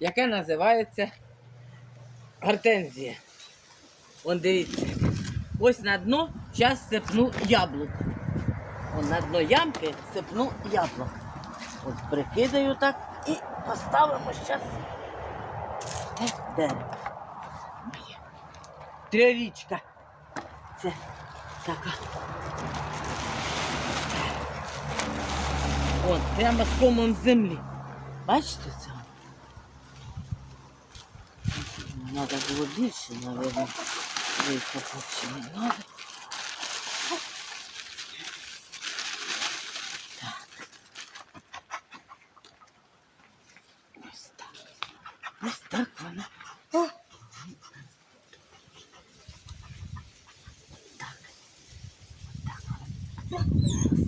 яке називається гортензія. Вон дивіться. Ось на дно зараз сипну яблук. Вон на дно ямки сипну яблук. От прикидаю так і поставимо зараз дерево. Моє. Трирічка. Це така. От, прямо з комом землі. Бачите це? Надо было більше, наверное, выкопать, вообще не надо. Ось так вона. О! Так. Так вона.